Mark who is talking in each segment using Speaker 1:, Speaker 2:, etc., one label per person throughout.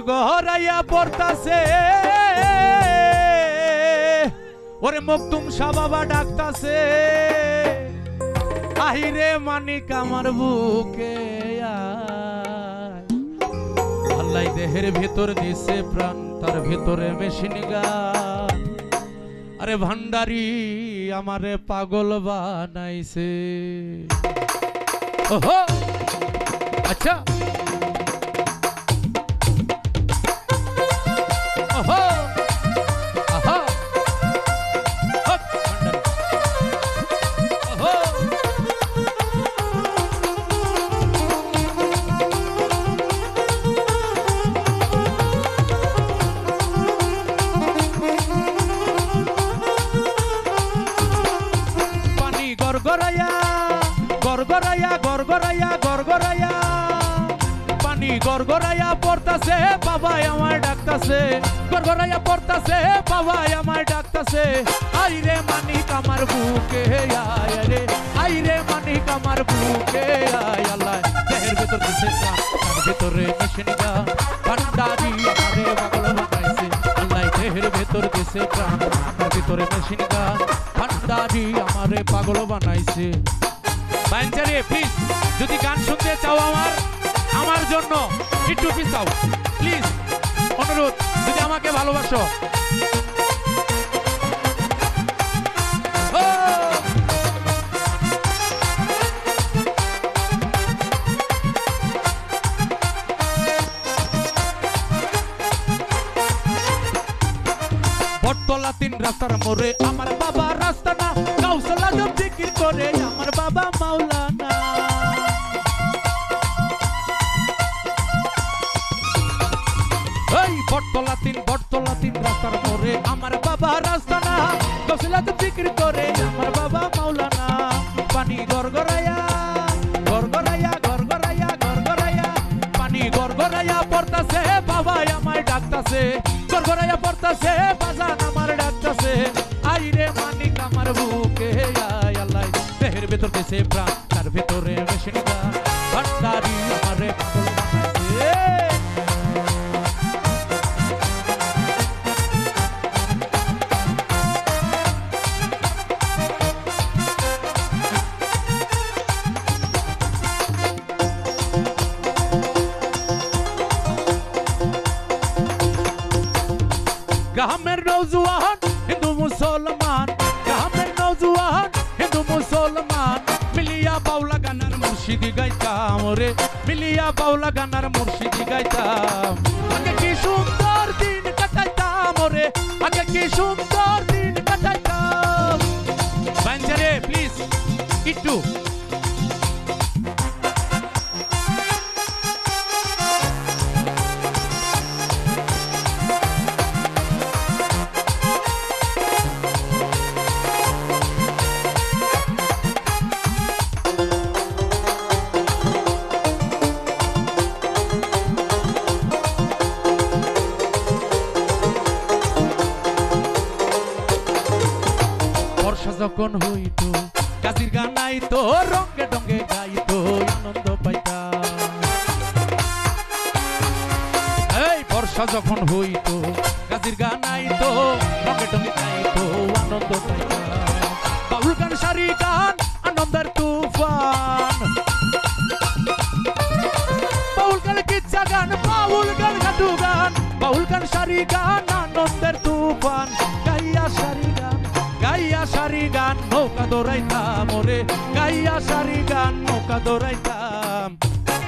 Speaker 1: গহরাইয়া পড়তাছে। ওরে মকতুম শাহ বাবা ডাকতাছে। আহিরে মানিক আমার বুকে। আল্লাহ দেহের ভেতর দিছে প্রাণ, তার ভেতরে মেশিন গান। আরে ভান্ডারি আমারে পাগল বানাইছে। আচ্ছা। গরগরাইয়া গরগরাইয়া গরগরাইয়া পানি গরগরাইয়া পড়তাছে বাবা আমায় ডাকতাছে। গরগরাইয়া পড়তাছে বাবা আমায় ডাকতাছে। আই রে মানিক আমার বুকে আয় রে। আই রে মানিক আমার বুকে আয় আল্লাহ। দেহের ভেতর প্রাণ, তার ভেতরে মেশিন গা ভান্ডারি আমারে পাগল বানাইছে আল্লাহ দেহের ভেতর দিছে প্রাণ তার ভেতরে মেশিন গা ভান্ডারি আমারে পাগল বানাইছে। বাইনচারে প্লিজ যদি গান শুনতে চাও আমার আমার জন্য, একটু পিছাও প্লিজ অনুরোধ, যদি আমাকে ভালোবাসো! বটতলা তিন রাস্তার মোড়ে আমার বাবা রাস্তা না কাউসলা জব জিকির করে আমার বাবা বটতলা তিন বটতলা তিন রাস্তার মোড়ে আমার বাবা রাস্তা না কাউসলা জব করে আমার বাবা মাওলানা। পানি গরগরায়া গরগরায়া গরগরায়া গরগরায়া পানি গরগরায়া পড়তাছে বাবা আমায় ডাকতাছে। গরগরায়া পড়তাছে, বাজান আমার ডাকতাছে। আই রে মানিক আমার বুকে, আয় আল্লাহ। দেহের ভেতর দেশে প্রাণ, তার ভেতরে মেশিন ভান্ডারি আমারে গ্রামের নৌজুয়ান হিন্দু মুসলমান। গ্রামের নৌজুয়ান হিন্দু মুসলমান। মিলিয়া বাউলা গানার মুর্শিদি গাইতাম রে। মিলিয়া বাউলা গানার মুর্শিদি গাইতাম। আগে কি সুন্দর দিন কাটাইতাম রে। আগে কি সুন্দর দিন কাটাইতাম। বাঞ্জারে প্লিজ একটু বর্ষা যখন কাজির গান আইতো রঙ্গে ডঙ্গে গাইতো, আনন্দ পাইতাম। এই বর্ষা যখন হইতো কাজির গান আইতো রঙ্গে ডঙ্গে গাইতো, আনন্দ পাইতাম। বাউল গান, সারি গান, আনন্দের তুফান। বাউল গান, কিচ্ছা গান, বাউল গান ঘাটু গান, বাউল গান, সারি গান নৌকা দৌড়াইতাম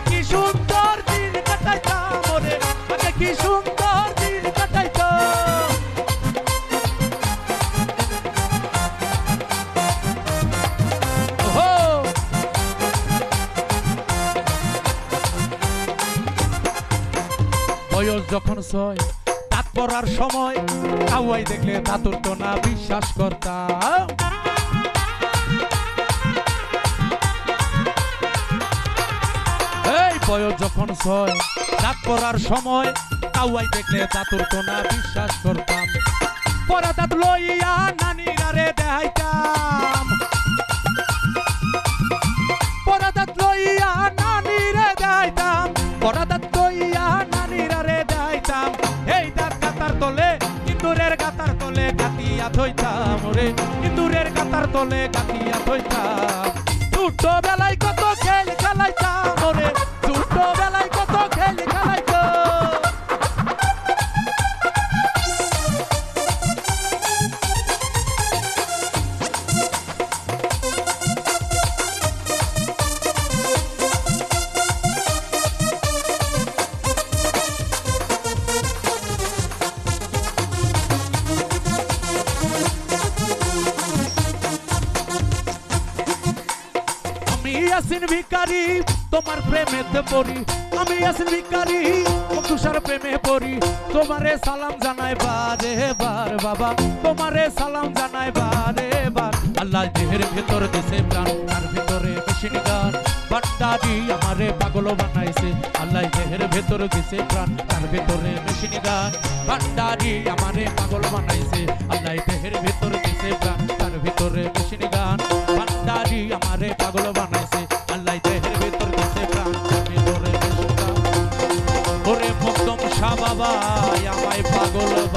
Speaker 1: কি সুন্দর দিন কাটাইতাম ওরে আগে কি সুন্দর দিন কাটাইতাম। বয়স যখন ছয় পড়ার সময়, কাউয়াই দেখলে দাঁতুর তো না বিশ্বাস করতাম। বয়স যখন ছয় দাঁত পড়ার সময় কাউয়াই দেখলে দাঁতুর কোনা বিশ্বাস করতাম। পরা দাঁত লইয়া নানিরারে দেখাইতাম। পরা দাঁত লইয়া দেখাইতাম। পরা দাঁত লইয়া দেখাইতাম। এই দাঁত তলে ইন্দুরের কাতার তলে কাটিয়া থইতাম রে। ইন্দুরের কাতার তলে কাটিয়া থইতাম। আমি আসিন ভিকারি তোমার প্রেমেতে পড়ি। আমি আসিন ভিকারি তুষার প্রেমে পড়ি। তোমারে সালাম জানাই বারে বার, বাবা। তোমারে সালাম জানাই বারে বার। আল্লাহ দেহের ভেতর দেশে প্রাণ, তার ভেতরে মেশিন গান। বান্ডারি আমারে পাগল বানাইছে। আল্লাহ দেহের ভেতর দিছে প্রাণ, তার ভেতরে মেশিন গান। বান্ডারি আমারে পাগল বাবা আমায় পাগল